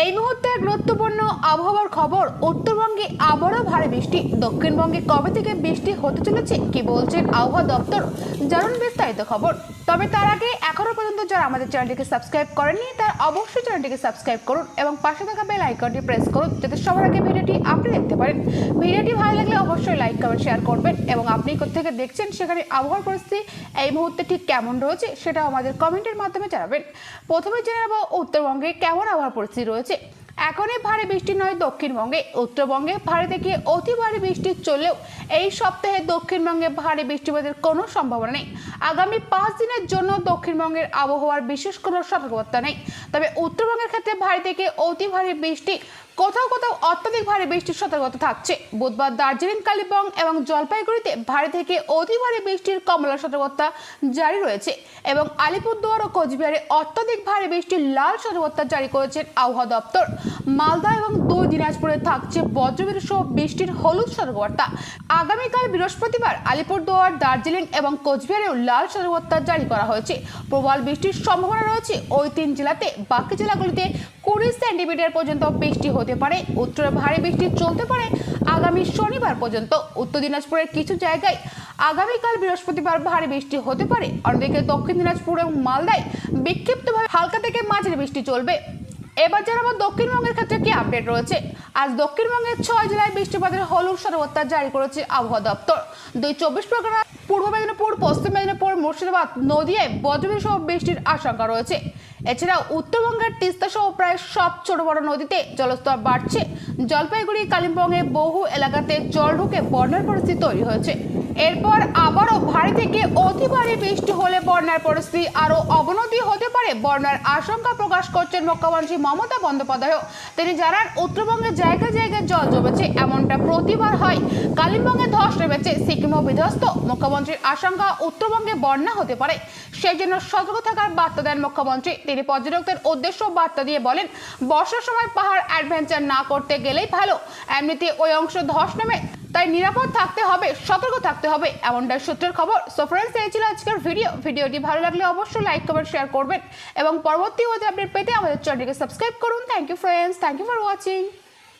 এই মুহূর্তে গুরুত্বপূর্ণ আবহাওয়ার খবর। উত্তরবঙ্গে আবারও ভারী বৃষ্টি। দক্ষিণবঙ্গে কবে থেকে বৃষ্টি হতে চলেছে, কি বলছেন আবহাওয়া দপ্তর, জানুন বিস্তারিত খবর। তবে তার আগে এখনও পর্যন্ত যারা আমাদের চ্যানেলটিকে সাবস্ক্রাইব করেননি, তার অবশ্যই চ্যানেলটিকে সাবস্ক্রাইব করুন এবং পাশে থাকা বেল আইকনটি প্রেস করুন, যাতে সবার আগে ভিডিওটি আপনি দেখতে পারেন। ভিডিওটি ভালো লাগলে অবশ্যই লাইক, কমেন্ট, শেয়ার করবেন এবং আপনি কোথেকে দেখছেন সেখানে আবহাওয়ার পরিস্থিতি এই মুহূর্তে ঠিক কেমন রয়েছে, সেটাও আমাদের কমেন্টের মাধ্যমে জানাবেন। প্রথমে জেনে নেব উত্তরবঙ্গে কেমন আবহাওয়ার পরিস্থিতি রয়েছে। う এখনই ভারী বৃষ্টি নয় দক্ষিণবঙ্গে, উত্তরবঙ্গে ভারী থেকে অতি ভারী বৃষ্টি চললেও এই সপ্তাহে দক্ষিণবঙ্গে ভারী বৃষ্টিপাতের কোনো সম্ভাবনা নেই। আগামী পাঁচ দিনের জন্য দক্ষিণবঙ্গের আবহাওয়ার বিশেষ কোনো সতর্কবার্তা নেই। তবে উত্তরবঙ্গের ক্ষেত্রে ভারী থেকে অতি ভারী বৃষ্টি, কোথাও কোথাও অত্যাধিক ভারী বৃষ্টির সতর্কতা থাকছে। বুধবার দার্জিলিং, কালিম্পং এবং জলপাইগুড়িতে ভারী থেকে অতি ভারী বৃষ্টির কমলা সতর্কতা জারি রয়েছে এবং আলিপুরদুয়ার ও কোচবিহারে অত্যাধিক ভারী বৃষ্টির লাল সতর্কতা জারি করেছেন আবহাওয়া দপ্তর। মালদা এবং দুই দিনাজপুরে থাকছে বজ্রবিদ্যুৎ সহ বৃষ্টির হলুদ সতর্কবার্তা আগামীকাল বৃহস্পতিবার আলিপুরদুয়ার, দার্জিলিং এবং কোচবিহারেও লাল সতর্কতা জারি করা হয়েছে। প্রবল বৃষ্টির সম্ভাবনা রয়েছে। ওই তিন জেলাতে, বাকি জেলাগুলিতে কুড়ি সেন্টিমিটার পর্যন্ত বৃষ্টি হতে পারে। উত্তরে ভারী বৃষ্টি চলতে পারে আগামী শনিবার পর্যন্ত। উত্তর দিনাজপুরের কিছু জায়গায় আগামীকাল বৃহস্পতিবার ভারী বৃষ্টি হতে পারে। অন্যদিকে দক্ষিণ দিনাজপুর এবং মালদায় বিক্ষিপ্তভাবে হালকা থেকে মাঝারি বৃষ্টি চলবে। এবার জানাব দক্ষিণবঙ্গের ক্ষেত্রে কি আপডেট রয়েছে। আজ দক্ষিণবঙ্গের ছয় জেলায় বৃষ্টিপাতের হলুদ সতর্কতা জারি করেছে আবহাওয়া দপ্তর। দুই চব্বিশ পরগনা পূর্ব মেদিনীপুর, পশ্চিম মেদিনীপুর, মুর্শিদাবাদ, নদিয়ায় সহ বৃষ্টির আশঙ্কা রয়েছে। এছাড়া উত্তরবঙ্গের তিস্তা সহ প্রায় সব ছোট বড় নদীতে জলস্তর বাড়ছে। জলপাইগুড়ি, কালিম্পংয়ে বহু এলাকাতে জল ঢুকে বন্যার পরিস্থিতি তৈরি হয়েছে। এরপর আবারও ভারী থেকে অতি ভারী বৃষ্টি হলে বন্যার পরিস্থিতি আরও অবনতি হতে পারে বন্যার আশঙ্কা প্রকাশ করছেন মুখ্যমন্ত্রী মমতা বন্দ্যোপাধ্যায় তিনি জানান, উত্তরবঙ্গে জায়গায় জায়গায় জল জমেছে, এমনটা প্রতিবার হয়। কালিম্পংয়ে ধস নেমেছে, সিকিমও বিধ্বস্ত। মুখ্যমন্ত্রীর আশঙ্কা উত্তরবঙ্গে বন্যা হতে পারে। সেই জন্য সতর্ক থাকার বার্তা দেন মুখ্যমন্ত্রী। তিনি পর্যটকদের উদ্দেশ্য বার্তা দিয়ে বলেন, বর্ষার সময় পাহাড় অ্যাডভেঞ্চার না করতে গেলেই ভালো। এমনিতে ওই অংশ ধস নেমে, তাই নিরাপদ থাকতে হবে, সতর্ক থাকতে হবে, এমনটাই সূত্রের খবর। সো ফ্রেন্ডস এই ছিল আজকের ভিডিও ভিডিওটি ভালো লাগলে অবশ্যই লাইক কমেন্ট শেয়ার করবেন। এবং পরবর্তী ওদের আপডেট পেতে আমাদের চ্যানেলটিকে সাবস্ক্রাইব করুন। Thank you friends thank you for watching